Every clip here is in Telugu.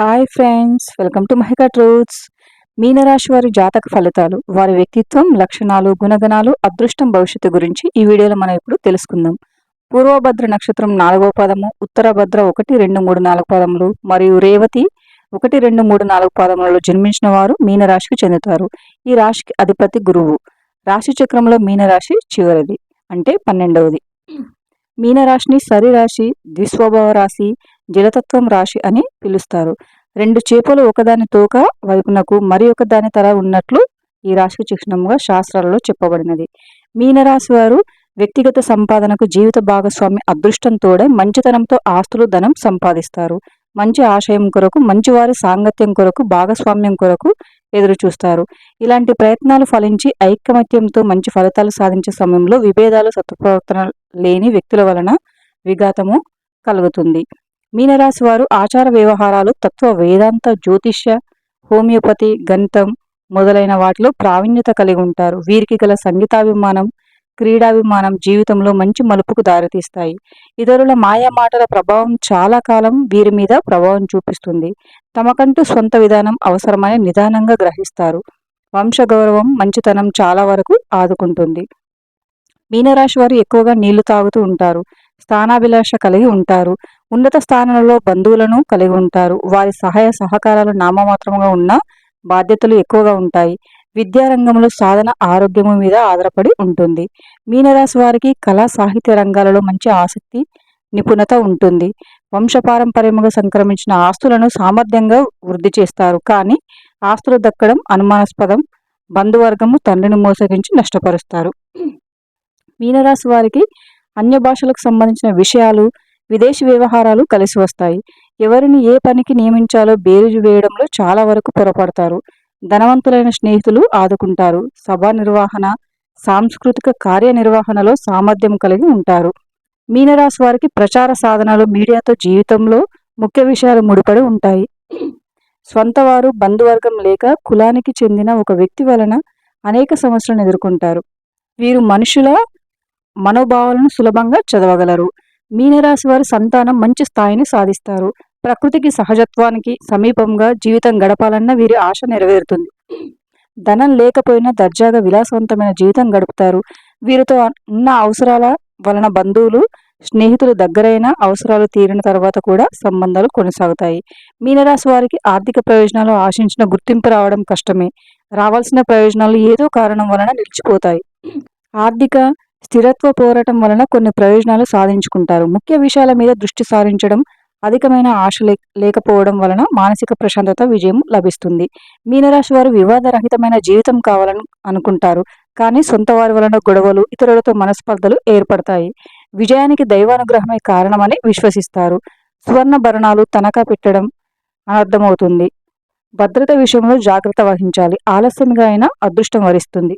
Hi friends welcome to Mahika truths మీనరాశి వారి జాతక ఫలితాలు వారి వ్యక్తిత్వం లక్షణాలు గుణగణాలు అదృష్టం భవిష్యత్తు గురించి ఈ వీడియోలో మనం ఇప్పుడు తెలుసుకుందాం. పూర్వభద్ర నక్షత్రం నాలుగో పదము ఉత్తరభద్ర ఒకటి రెండు మూడు నాలుగు పదములు మరియు రేవతి ఒకటి రెండు మూడు నాలుగు పదములలో జన్మించిన వారు మీనరాశికి చెందుతారు. ఈ రాశికి అధిపతి గురువు. రాశి చక్రంలో మీనరాశి చివరిది అంటే పన్నెండవది. మీనరాశిని సరిరాశి ద్విస్వభావ రాశి జలతత్వం రాశి అని పిలుస్తారు. రెండు చేపలు ఒకదాని తోక వైపునకు మరి ఒకదాని తల ఉన్నట్లు ఈ రాశికి చిహ్నంగా శాస్త్రాలలో చెప్పబడినది. మీనరాశి వారు వ్యక్తిగత సంపాదనకు జీవిత భాగస్వామి అదృష్టం మంచితనంతో ఆస్తులు ధనం సంపాదిస్తారు. మంచి ఆశయం కొరకు మంచివారి సాంగత్యం కొరకు భాగస్వామ్యం కొరకు ఎదురు చూస్తారు. ఇలాంటి ప్రయత్నాలు ఫలించి ఐకమత్యంతో మంచి ఫలితాలు సాధించే సమయంలో విభేదాలు సత్ప్రవర్తన లేని వ్యక్తుల వలన విఘాతము కలుగుతుంది. మీనరాశి వారు ఆచార వ్యవహారాలు తత్వ వేదాంత జ్యోతిష్య హోమియోపతి గణితం మొదలైన వాటిలో ప్రావీణ్యత కలిగి ఉంటారు. వీరికి గల సంగీతాభిమానం క్రీడాభిమానం జీవితంలో మంచి మలుపుకు దారితీస్తాయి. ఇతరుల మాయా మాటల ప్రభావం చాలా కాలం వీరి మీద ప్రభావం చూపిస్తుంది. తమకంటూ సొంత విధానం అవసరమని నిదానంగా గ్రహిస్తారు. వంశగౌరవం మంచితనం చాలా వరకు ఆదుకుంటుంది. మీనరాశి వారు ఎక్కువగా నీళ్ళు తాగుతూ ఉంటారు. స్థానాభిలాష కలిగి ఉంటారు. ఉన్నత స్థానంలో బంధువులను కలిగి ఉంటారు. వారి సహాయ సహకారాలు నామమాత్రంగా ఉన్న బాధ్యతలు ఎక్కువగా ఉంటాయి. విద్యారంగంలో సాధన ఆరోగ్యము మీద ఆధారపడి ఉంటుంది. మీనరాశి వారికి కళా సాహిత్య రంగాలలో మంచి ఆసక్తి నిపుణత ఉంటుంది. వంశపారంపర్యముగా సంక్రమించిన ఆస్తులను సామర్థ్యంగా వృద్ధి చేస్తారు. కానీ ఆస్తులు దక్కడం అనుమానాస్పదం బంధువర్గము తండ్రిని మోసగించి నష్టపరుస్తారు. మీనరాశి వారికి అన్య భాషలకు సంబంధించిన విషయాలు విదేశీ వ్యవహారాలు కలిసి వస్తాయి. ఎవరిని ఏ పనికి నియమించాలో బేరుజు వేయడంలో చాలా వరకు పొరపడతారు ధనవంతులైన స్నేహితులు ఆదుకుంటారు. సభా నిర్వహణ సాంస్కృతిక కార్యనిర్వహణలో సామర్థ్యం కలిగి ఉంటారు. మీనరాశి వారికి ప్రచార సాధనాలు మీడియాతో జీవితంలో ముఖ్య విషయాలు ముడిపడి ఉంటాయి. స్వంత వారు బంధువర్గం లేక కులానికి చెందిన ఒక వ్యక్తి వలన అనేక సమస్యలను ఎదుర్కొంటారు. వీరు మనుషుల మనోభావాలను సులభంగా చదవగలరు. మీనరాశి వారి సంతానం మంచి స్థాయిని సాధిస్తారు. ప్రకృతికి సహజత్వానికి సమీపంగా జీవితం గడపాలన్న వీరి ఆశ నెరవేరుతుంది. ధనం లేకపోయినా దర్జాగా విలాసవంతమైన జీవితం గడుపుతారు. వీరితో ఉన్న అవసరాల వలన బంధువులు స్నేహితులు దగ్గరైన అవసరాలు తీరిన తర్వాత కూడా సంబంధాలు కొనసాగుతాయి. మీనరాశి వారికి ఆర్థిక ప్రయోజనాలు ఆశించిన గుర్తింపు రావడం కష్టమే. రావాల్సిన ప్రయోజనాలు ఏదో కారణం వలన నిలిచిపోతాయి. ఆర్థిక స్థిరత్వ పోరాటం వలన కొన్ని ప్రయోజనాలు సాధించుకుంటారు. ముఖ్య విషయాల మీద దృష్టి సారించడం అధికమైన ఆశ లేకపోవడం వలన మానసిక ప్రశాంతత విజయం లభిస్తుంది. మీనరాశి వారు వివాదరహితమైన జీవితం కావాలని అనుకుంటారు కానీ సొంత వారి వలన గొడవలు ఇతరులతో మనస్పర్ధలు ఏర్పడతాయి. విజయానికి దైవానుగ్రహమే కారణమని విశ్వసిస్తారు. సువర్ణ భరణాలు తనఖా పెట్టడం అర్థమవుతుంది భద్రత విషయంలో జాగ్రత్త వహించాలి. ఆలస్యంగా అయినా అదృష్టం వరిస్తుంది.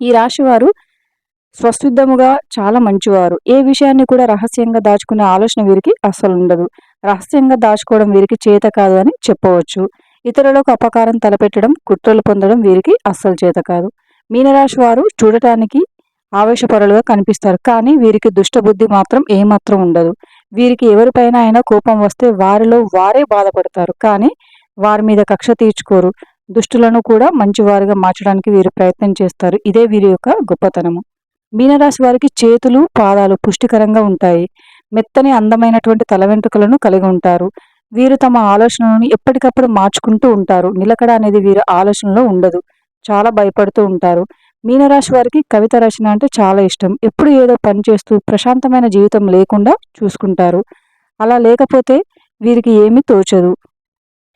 ఈ రాశి వారు స్వస్థుద్ధముగా చాలా మంచివారు. ఏ విషయాన్ని కూడా రహస్యంగా దాచుకునే ఆలోచన వీరికి అస్సలు ఉండదు. రహస్యంగా దాచుకోవడం వీరికి చేత కాదు అని చెప్పవచ్చు. ఇతరులకు అపకారం తలపెట్టడం కుట్రలు పొందడం వీరికి అస్సలు చేత కాదు. మీనరాశి వారు చూడటానికి ఆవేశపరులుగా కనిపిస్తారు. కానీ వీరికి దుష్టబుద్ధి మాత్రం ఏమాత్రం ఉండదు. వీరికి ఎవరిపైన అయినా కోపం వస్తే వారిలో వారే బాధపడతారు. కానీ వారి మీద కక్ష తీర్చుకోరు. దుష్టులను కూడా మంచివారుగా మార్చడానికి వీరు ప్రయత్నం చేస్తారు. ఇదే వీరి యొక్క గొప్పతనము. మీనరాశి వారికి చేతులు పాదాలు పుష్టికరంగా ఉంటాయి. మెత్తని అందమైనటువంటి తల వెంట్రుకలను కలిగి ఉంటారు. వీరు తమ ఆలోచనలను ఎప్పటికప్పుడు మార్చుకుంటూ ఉంటారు. నిలకడ అనేది వీరి ఆలోచనలో ఉండదు. చాలా భయపడుతూ ఉంటారు. మీనరాశి వారికి కవిత రచన అంటే చాలా ఇష్టం. ఎప్పుడు ఏదో పని చేస్తూ ప్రశాంతమైన జీవితం లేకుండా చూసుకుంటారు. అలా లేకపోతే వీరికి ఏమీ తోచదు.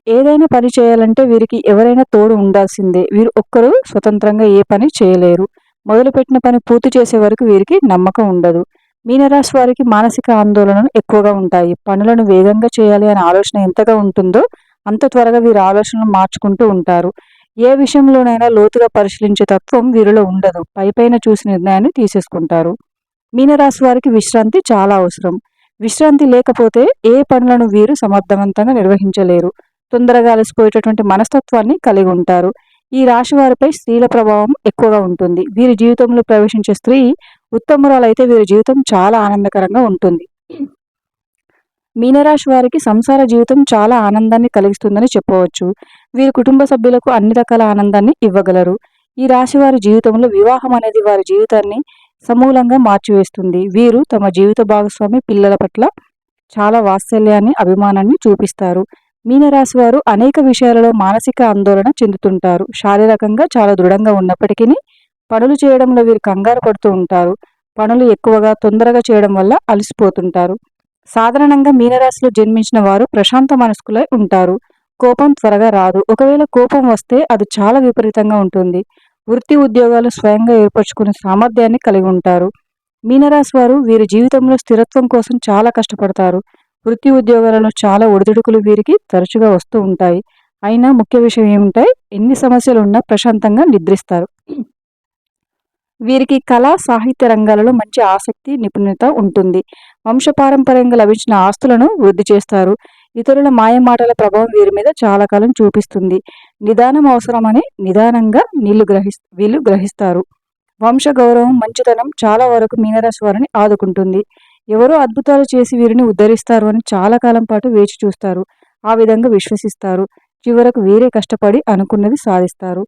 ఏదైనా పని చేయాలంటే వీరికి ఎవరైనా తోడు ఉండాల్సిందే. వీరు ఒక్కరు స్వతంత్రంగా ఏ పని చేయలేరు. మొదలుపెట్టిన పని పూర్తి చేసే వరకు వీరికి నమ్మకం ఉండదు. మీనరాశి వారికి మానసిక ఆందోళనలు ఎక్కువగా ఉంటాయి. పనులను వేగంగా చేయాలి అనే ఆలోచన ఎంతగా ఉంటుందో అంత త్వరగా వీరు ఆలోచనలు మార్చుకుంటూ ఉంటారు. ఏ విషయంలోనైనా లోతుగా పరిశీలించే తత్వం వీరిలో ఉండదు. పైపైన చూసి నిర్ణయాన్ని తీసేసుకుంటారు. మీనరాశి వారికి విశ్రాంతి చాలా అవసరం. విశ్రాంతి లేకపోతే ఏ పనులను వీరు సమర్థవంతంగా నిర్వహించలేరు. తొందరగా అలసిపోయేటటువంటి మనస్తత్వాన్ని కలిగి ఉంటారు. ఈ రాశి వారిపై స్త్రీల ప్రభావం ఎక్కువగా ఉంటుంది. వీరి జీవితంలో ప్రవేశించే స్త్రీ ఉత్తమురాలైతే వీరి జీవితం చాలా ఆనందకరంగా ఉంటుంది. మీనరాశి వారికి సంసార జీవితం చాలా ఆనందాన్ని కలిగిస్తుందని చెప్పవచ్చు. వీరి కుటుంబ సభ్యులకు అన్ని రకాల ఆనందాన్ని ఇవ్వగలరు. ఈ రాశి వారి జీవితంలో వివాహం అనేది వారి జీవితాన్ని సమూలంగా మార్చివేస్తుంది. వీరు తమ జీవిత భాగస్వామి పిల్లల పట్ల చాలా వాత్సల్యాన్ని అభిమానాన్ని చూపిస్తారు. మీనరాశి వారు అనేక విషయాలలో మానసిక ఆందోళన చెందుతుంటారు. శారీరకంగా చాలా దృఢంగా ఉన్నప్పటికీ పనులు చేయడంలో వీరు కంగారు పడుతూ ఉంటారు. పనులు ఎక్కువగా తొందరగా చేయడం వల్ల అలసిపోతుంటారు. సాధారణంగా మీనరాశిలో జన్మించిన వారు ప్రశాంత మనస్కులై ఉంటారు. కోపం త్వరగా రాదు. ఒకవేళ కోపం వస్తే అది చాలా విపరీతంగా ఉంటుంది. వృత్తి ఉద్యోగాలు స్వయంగా ఏర్పరచుకునే సామర్థ్యాన్ని కలిగి ఉంటారు. మీనరాశి వారు వీరి జీవితంలో స్థిరత్వం కోసం చాలా కష్టపడతారు. వృత్తి ఉద్యోగాలలో చాలా ఒడిదుడుకులు వీరికి తరచుగా వస్తూ ఉంటాయి. అయినా ముఖ్య విషయం ఏమిటంటే ఎన్ని సమస్యలు ఉన్నా ప్రశాంతంగా నిద్రిస్తారు. వీరికి కళా సాహిత్య రంగాలలో మంచి ఆసక్తి నిపుణత ఉంటుంది. వంశపారంపర్యంగా లభించిన ఆస్తులను వృద్ధి చేస్తారు. ఇతరుల మాయమాటల ప్రభావం వీరి మీద చాలా కాలం చూపిస్తుంది. నిదానం అవసరమని నిదానంగా నీళ్ళు గ్రహి వీళ్ళు గ్రహిస్తారు. వంశ గౌరవం మంచితనం చాలా వరకు మీనరాశి వారిని ఆదుకుంటుంది. ఎవరో అద్భుతాలు చేసి వీరిని ఉద్ధరిస్తారు అని చాలా కాలం పాటు వేచి చూస్తారు. ఆ విధంగా విశ్వసిస్తారు. చివరకు వీరే కష్టపడి అనుకున్నది సాధిస్తారు.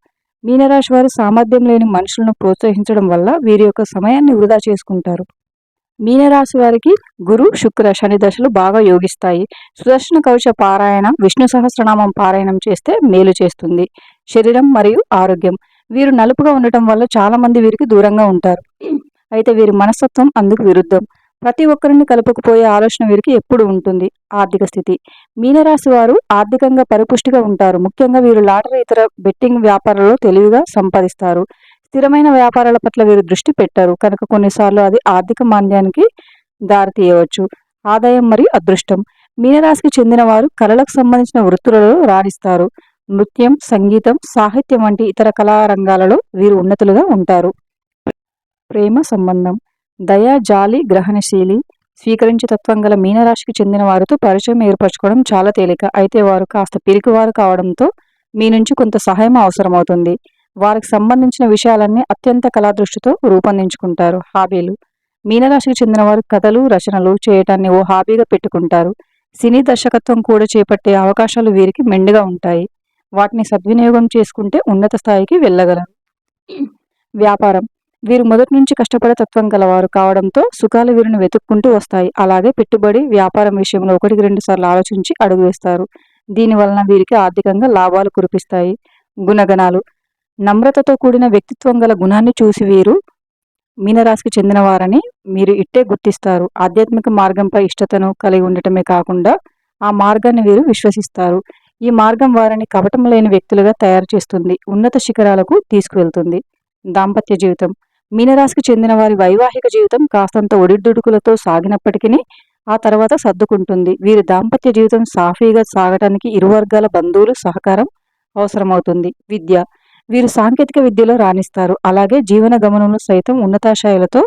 మీనరాశి వారు సామర్థ్యం లేని మనుషులను ప్రోత్సహించడం వల్ల వీరి యొక్క సమయాన్ని వృధా చేసుకుంటారు. మీనరాశి వారికి గురు శుక్ర శని దశలు బాగా యోగిస్తాయి. సుదర్శన కవచ పారాయణ విష్ణు సహస్రనామం పారాయణం చేస్తే మేలు చేస్తుంది. శరీరం మరియు ఆరోగ్యం. వీరు నలుపుగా ఉండటం వల్ల చాలా మంది వీరికి దూరంగా ఉంటారు. అయితే వీరి మనస్తత్వం అందుకు విరుద్ధం. ప్రతి ఒక్కరిని కలుపుకుపోయే ఆలోచన వీరికి ఎప్పుడు ఉంటుంది? ఆర్థిక స్థితి. మీనరాశి వారు ఆర్థికంగా పరిపుష్టిగా ఉంటారు. ముఖ్యంగా వీరు లాటరీ ఇతర బెట్టింగ్ వ్యాపారాలలో తెలివిగా సంపాదిస్తారు. స్థిరమైన వ్యాపారాల పట్ల వీరు దృష్టి పెట్టారు. కనుక కొన్నిసార్లు అది ఆర్థిక మాంద్యానికి దారితీయవచ్చు ఆదాయం మరియు అదృష్టం. మీనరాశికి చెందిన వారు కళలకు సంబంధించిన వృత్తులలో రాణిస్తారు. నృత్యం సంగీతం సాహిత్యం వంటి ఇతర కళారంగాలలో వీరు ఉన్నతులుగా ఉంటారు. ప్రేమ సంబంధం. దయ జాలి గ్రహణశీలి స్వీకరించే తత్వం గల మీనరాశికి చెందిన వారితో పరిచయం ఏర్పరచుకోవడం చాలా తేలిక. అయితే వారు కాస్త పిరికివారు కావడంతో మీ నుంచి కొంత సహాయం అవసరమవుతుంది. వారికి సంబంధించిన విషయాలన్నీ అత్యంత కళాదృష్టితో రూపొందించుకుంటారు. హాబీలు. మీనరాశికి చెందిన వారు కథలు రచనలు చేయటాన్ని ఓ హాబీగా పెట్టుకుంటారు. సినీ దర్శకత్వం కూడా చేపట్టే అవకాశాలు వీరికి మెండుగా ఉంటాయి. వాటిని సద్వినియోగం చేసుకుంటే ఉన్నత స్థాయికి వెళ్ళగలరు. వ్యాపారం. వీరు మొదటి నుంచి కష్టపడే తత్వం గలవారు కావడంతో సుఖాలు వీరిని వెతుక్కుంటూ వస్తాయి. అలాగే పెట్టుబడి వ్యాపారం విషయంలో ఒకటికి రెండు సార్లు ఆలోచించి అడుగు వేస్తారు. దీని వలన వీరికి ఆర్థికంగా లాభాలు కురిపిస్తాయి. గుణగణాలు. నమ్రతతో కూడిన వ్యక్తిత్వం గల గుణాన్ని చూసి వీరు మీనరాశికి చెందినవారని మీరు ఇట్టే గుర్తిస్తారు. ఆధ్యాత్మిక మార్గంపై ఇష్టతను కలిగి ఉండటమే కాకుండా ఆ మార్గాన్ని వీరు విశ్వసిస్తారు. ఈ మార్గం వారిని కపటం లేని వ్యక్తులుగా తయారు చేస్తుంది. ఉన్నత శిఖరాలకు తీసుకువెళ్తుంది. దాంపత్య జీవితం. మీనరాశికి చెందిన వారి వైవాహిక జీవితం కాస్తంత ఒడిదుడుకులతో సాగినప్పటికీ ఆ తర్వాత సర్దుకుంటుంది. వీరి దాంపత్య జీవితం సాఫీగా సాగటానికి ఇరు వర్గాల బంధువులు సహకారం అవసరమవుతుంది. విద్య. వీరు సాంకేతిక విద్యలో రాణిస్తారు. అలాగే జీవన గమనంలో సైతం ఉన్నతాశయాలతో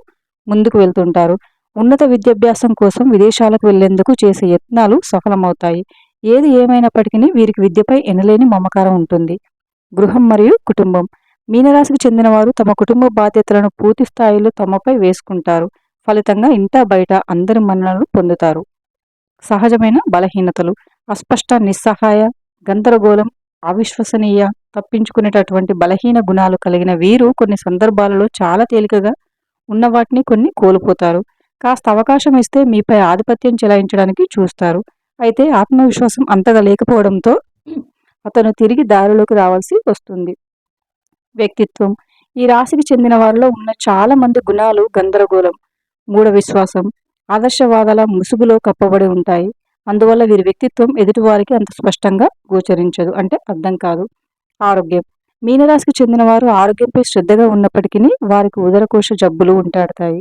ముందుకు వెళ్తుంటారు. ఉన్నత విద్యాభ్యాసం కోసం విదేశాలకు వెళ్ళేందుకు చేసే యత్నాలు సఫలమవుతాయి. ఏది ఏమైనప్పటికీ వీరికి విద్యపై ఎనలేని మమకారం ఉంటుంది. గృహం మరియు కుటుంబం. మీనరాశికి చెందిన వారు తమ కుటుంబ బాధ్యతలను పూర్తి స్థాయిలో తమపై వేసుకుంటారు. ఫలితంగా ఇంట బయట అందరి మన్ననలు పొందుతారు. సహజమైన బలహీనతలు అస్పష్ట నిస్సహాయ గందరగోళం అవిశ్వసనీయ తప్పించుకునేటటువంటి బలహీన గుణాలు కలిగిన వీరు కొన్ని సందర్భాలలో చాలా తేలికగా ఉన్న వాటిని కొన్ని కోల్పోతారు. కాస్త అవకాశం ఇస్తే మీపై ఆధిపత్యం చెలాయించడానికి చూస్తారు. అయితే ఆత్మవిశ్వాసం అంతగా లేకపోవడంతో అతను తిరిగి దారిలోకి రావాల్సి వస్తుంది. వ్యక్తిత్వం. ఈ రాశికి చెందిన వారిలో ఉన్న చాలా మంది గుణాలు గందరగోళం మూఢ విశ్వాసం ఆదర్శవాదాల ముసుగులో కప్పబడి ఉంటాయి. అందువల్ల వీరి వ్యక్తిత్వం ఎదుటివారికి అంత స్పష్టంగా గోచరించదు అంటే అర్థం కాదు. ఆరోగ్యం. మీనరాశికి చెందిన వారు ఆరోగ్యంపై శ్రద్ధగా ఉన్నప్పటికీ వారికి ఉదరకోశ జబ్బులు ఉంటాడతాయి.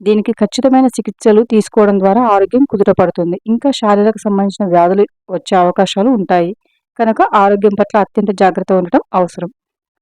దీనికి ఖచ్చితమైన చికిత్సలు తీసుకోవడం ద్వారా ఆరోగ్యం కుదుటపడుతుంది. ఇంకా శారీరక సంబంధించిన వ్యాధులు వచ్చే అవకాశాలు ఉంటాయి. కనుక ఆరోగ్యం పట్ల అత్యంత జాగ్రత్త ఉండటం అవసరం.